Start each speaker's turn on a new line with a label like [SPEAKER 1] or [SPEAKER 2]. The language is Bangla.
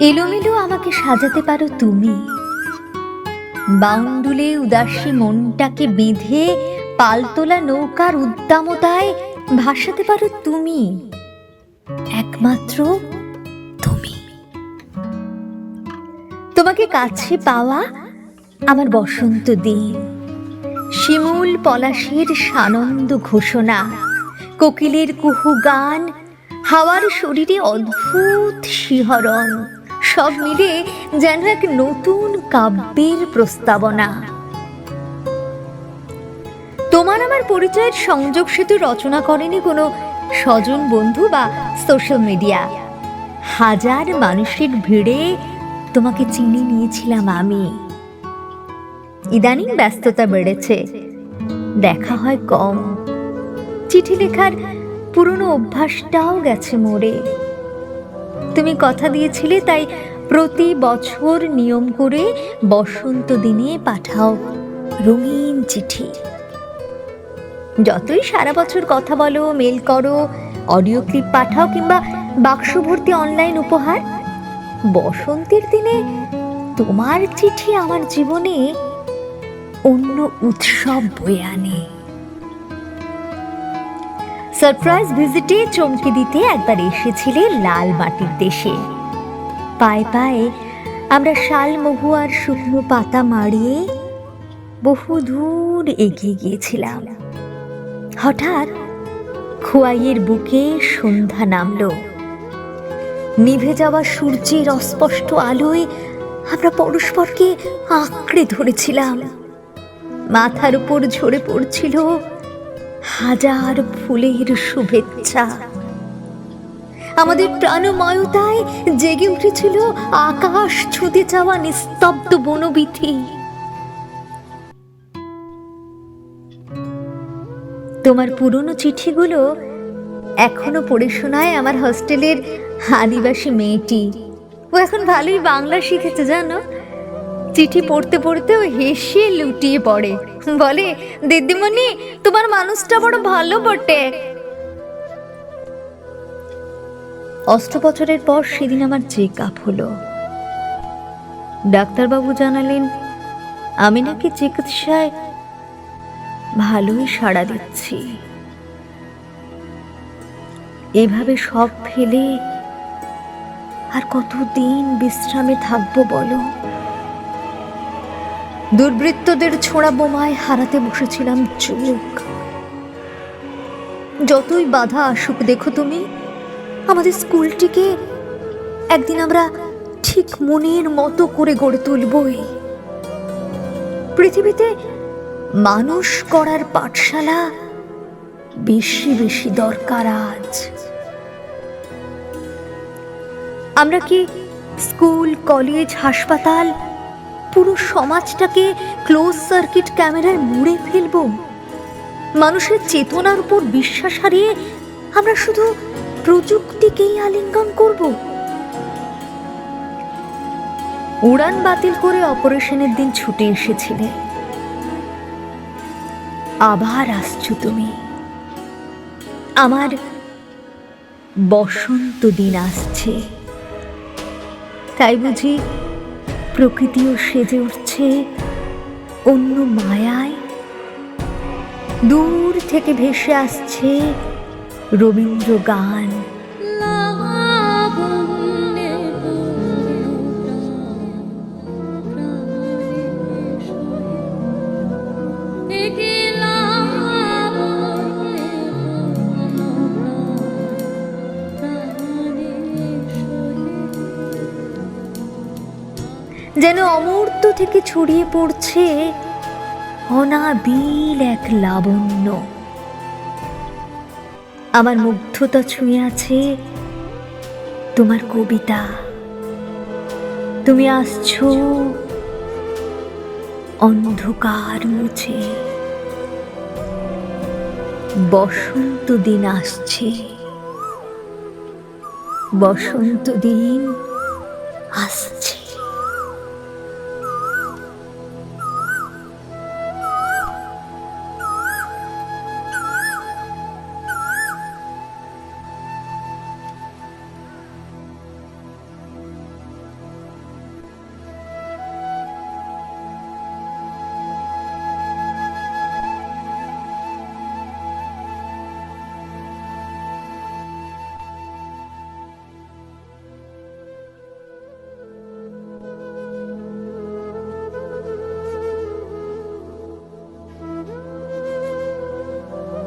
[SPEAKER 1] এলোমেলো আমাকে সাজাতে পারো তুমি। বাউন্ডুলে উদাসী মনটাকে বেঁধে পালতোলা নৌকার উদ্দামতায় ভাসাতে পারো তুমি। একমাত্র তুমি। তোমাকে কাছে পাওয়া আমার বসন্ত দিন। শিমুল পলাশের সানন্দ ঘোষণা, কোকিলের কুহু গান, হাওয়ার শরীরে অদ্ভুত শিহরণ। সব মিলে যেন এক নতুন কাব্যের প্রস্তাবনা। তোমার আমার পরিচয়ের সংযোগ সেতু রচনা করেনি কোনো স্বজন বন্ধু বা সোশ্যাল মিডিয়া হাজার মানুষের ভিড়ে তোমাকে চিনে নিয়েছিলাম আমি। ইদানিং ব্যস্ততা বেড়েছে। দেখা হয় কম। চিঠি লেখার পুরনো অভ্যাসটাও গেছে মোড়ে। তুমি কথা দিয়েছিলে, তাই প্রতি বছর নিয়ম করে বসন্ত দিনে পাঠাও রঙিন চিঠি। যতই সারা বছর কথা বলো, মেল করো, অডিও ক্লিপ পাঠাও কিংবা বাক্স ভর্তি অনলাইন উপহার, বসন্তের দিনে তোমার চিঠি আমার জীবনে অন্য উৎসব বয়ে আনে। সারপ্রাইজ ভিজিটে চমকে দিতে একবার এসেছিলে লাল মাটির দেশে। পায়ে পায়ে আমরা শাল মহুয়ার শুকনো পাতা মারিয়ে বহু দূর এগিয়ে গিয়েছিলাম। হঠাৎ খোয়াইয়ের বুকে সন্ধ্যা নামলো। নিভে যাওয়া সূর্যের অস্পষ্ট আলোয় আমরা পরস্পরকে আঁকড়ে ধরেছিলাম। মাথার উপর ঝরে পড়ছিল হাজার ফুলের শুভেচ্ছা। আমাদের প্রাণময়তায় জেগে উঠেছিল আকাশ ছুঁতে যাওয়া নিস্তব্ধ বনবিথি। তোমার পুরনো চিঠিগুলো এখনও পড়ে শোনায় আমার হস্টেলের আদিবাসী মেয়েটি। ও এখন ভালোই বাংলা শিখেছে, জানো? চিঠি পড়তে পড়তে ও হেসে লুটিয়ে পড়ে। বলে, দিদিমণি, তোমার মানুষটা বড় ভালো বটে। অস্ত্রোপচারের পর সেদিন আমার চেক আপ হলো। ডাক্তারবাবু জানালেন, আমি নাকি চিকিৎসায় ভালোই সাড়া দিচ্ছি। এভাবে সব ফেলে আর কতদিন বিশ্রামে থাকব বলো? দুর্বৃত্তদের ছোড়া বোমায় হারাতে বসেছিলাম চোখ যতই বাধা আসুক, দেখো তুমি, আমাদের স্কুলটিকে একদিন আমরা ঠিক মনের মতো করে গড়ে তুলবই। পৃথিবীতে মানুষ করার পাঠশালা বেশি বেশি দরকার আজ। আমরা কি স্কুল, কলেজ, হাসপাতাল পুরো সমাজটাকে ক্লোজ সার্কিট ক্যামেরায় মুড়ে ফেলব। মানুষের চেতনার উপর বিশ্বাস হারিয়ে আমরা শুধু প্রযুক্তিকেই আলিঙ্গন করব। উড়ান বাতিল করে অপারেশনের দিন ছুটে এসেছিলে। আবার আসছো তুমি। আমার বসন্ত দিন আসছে। তাই বুঝি প্রকৃতিও সেজে উঠছে অন্য মায়ায়। দূর থেকে ভেসে আসছে রবীন্দ্র গান যেন অমূর্ত থেকে ছড়িয়ে পড়ছে অনাবিল এক লাবণ্য। আমার মুগ্ধতা ছুঁয়ে আছে তোমার কবিতা। তুমি আসছো অন্ধকার মুছে। বসন্ত দিন আসছে। বসন্ত দিন আসছে।